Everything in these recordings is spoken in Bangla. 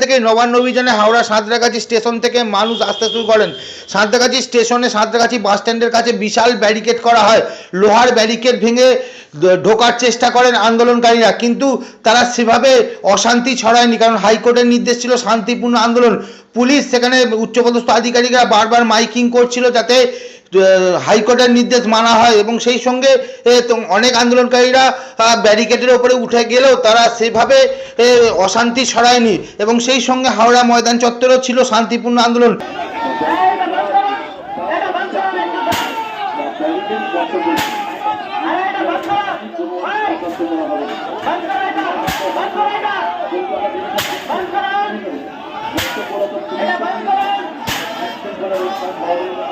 থেকে নবান্ন অভিযানে হাওড়া সাঁতরাগাছি স্টেশন থেকে মানুষ আসতে শুরু করেন। সাঁতরাগাছি স্টেশনে সাঁতরাগাছি বাস স্ট্যান্ডের কাছে বিশাল ব্যারিকেড করা হয়। লোহার ব্যারিকেড ভেঙে ঢোকার চেষ্টা করেন আন্দোলনকারীরা, কিন্তু তারা সেভাবে অশান্তি ছড়ায়নি, কারণ হাইকোর্টের নির্দেশ ছিল শান্তিপূর্ণ আন্দোলন। পুলিশ সেখানে উচ্চপদস্থ আধিকারিকরা বারবার মাইকিং করছিল যাতে হাইকোর্টের নির্দেশ মানা হয় এবং সেই সঙ্গে অনেক আন্দোলনকারীরা ব্যারিকেডের ওপরে উঠে গেলেও তারা সেভাবে অশান্তি ছড়ায়নি এবং সেই সঙ্গে হাওড়া ময়দান চত্বরেও ছিল শান্তিপূর্ণ আন্দোলন। শাস্তি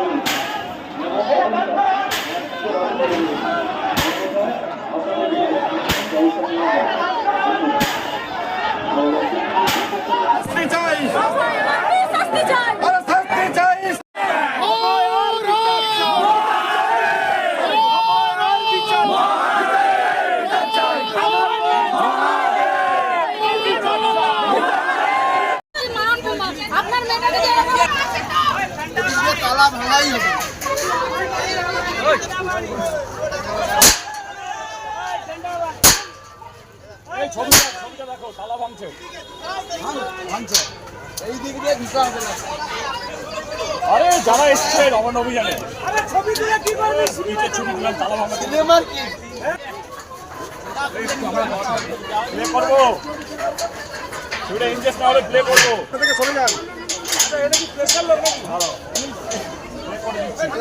এরকম- ভাঙাই হবে। এই দিক দিয়ে ঢুকা হবে না। আরে যারা এসছে নবান্ন অভিযানে। ছবি তুললাম তালা ভাঙা সিনেমার কি? প্লে করব। ছবিটা ইনজেস্ট না হলে প্লে করব।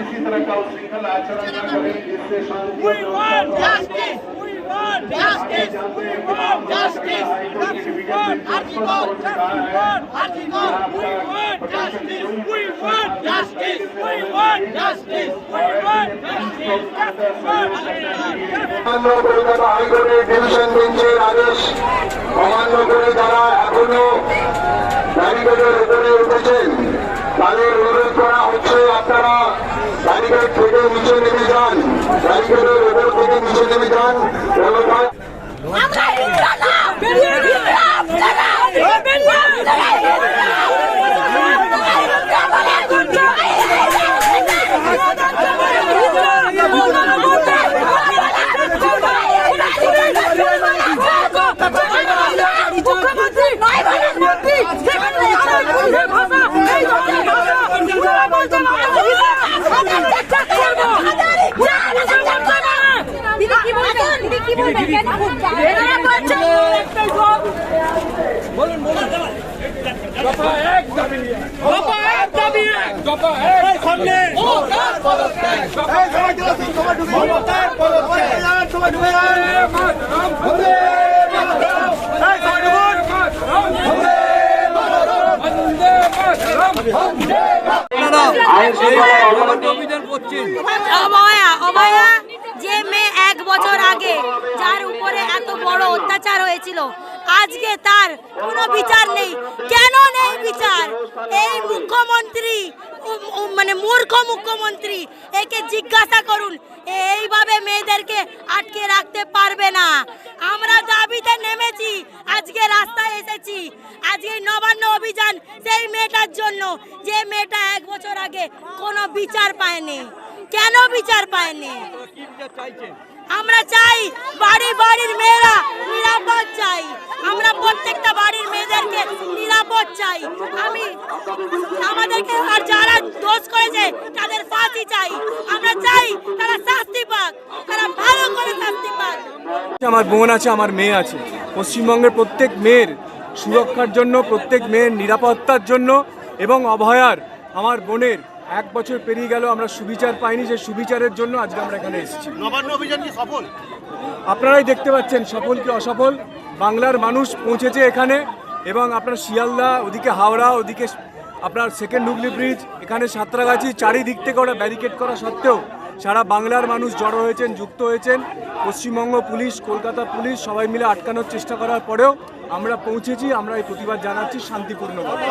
किसी तरह का उच्छृंखल आचरण न करें जिससे शांति और व्यवस्था प्रभावित हो। आप ये जानते हैं कि महाराष्ट्र का हाईकोर्ट की डिवीजन बेंच ने स्पष्ट तौर से कहा है कि आपका प्रशासन की कोई অমান্য কলকাতা হাইকোর্টের ডিভিশন বেঞ্চের আদেশ অমান্য করে যারা এখনো ব্যারিকেডের উপরে উঠেছেন তাদের ব্যারিকেড থেকে নিচে নেমে যান ব্যারিকেডের উপর থেকে নিচে হিন্দু না বেরিয়ে গিয়ে আপনারা বেরিয়ে মুখ্যমন্ত্রী নয় বারের মন্ত্রী সেখানে আমার পুলিশের ভাষা এই ধরনের ভাষা যারা বলছেন আমরা আমরা চেষ্টা করব পুলিশের ভাষা মানে দিদি কি বলবেন? দিদি কি? বলবেন বছর আগে যার উপরে এত বড় অত্যাচার হয়েছিল, আজকে তার কোনো বিচার নেই। কেন নেই বিচার? এই মুখ্যমন্ত্রী মানে মূর্খ মুখ্যমন্ত্রী, একে জিজ্ঞাসা করুন এইভাবে মেয়েদেরকে আটকে রাখতে পারবে না। আমরা দাবিতে নেমেছি, আজকে রাস্তায় এসেছি। আজকে নবান্ন অভিযান সেই মেয়েটার জন্য, যে মেয়েটা এক বছর আগে কোনো বিচার পায়নি। কেন বিচার পায়নি? আমরা চাই বাড়ি বাড়ির মেয়েরা নিরাপদ চাই। আমরা প্রত্যেকটা বাড়ির মেয়েদেরকে নিরাপদ চাই। আমি আমাদেরকে আর যারা দোষ করেছে, তাদের ফাঁসি চাই। আমরা চাই তারা শাস্তি পাক, তারা ভালো করে শাস্তি পাক। আমার বোন আছে, আমার মেয়ে আছে। পশ্চিমবঙ্গের প্রত্যেক মেয়ের সুরক্ষার জন্য, প্রত্যেক মেয়ের নিরাপত্তার জন্য এবং অভয়ার আমার বোনের এক বছর পেরিয়ে গেল আমরা সুবিচার পাইনি যে সুবিচারের জন্য আজকে আমরা এখানে এসেছি। নবান্ন অভিযান কি সফল? আপনারাই দেখতে পাচ্ছেন সফল কি অসফল। বাংলার মানুষ পৌঁছেছে এখানে এবং আপনার শিয়ালদা ওদিকে হাওড়া ওদিকে আপনার সেকেন্ড হুগলি ব্রিজ এখানে সাঁতরাগাছি চারিদিক থেকে ওরা ব্যারিকেড করা সত্ত্বেও সারা বাংলার মানুষ জড়ো হয়েছেন যুক্ত হয়েছেন। পশ্চিমবঙ্গ পুলিশ কলকাতা পুলিশ সবাই মিলে আটকানোর চেষ্টা করার পরেও আমরা পৌঁছেছি আমরা এই প্রতিবাদ জানাচ্ছি শান্তিপূর্ণভাবে।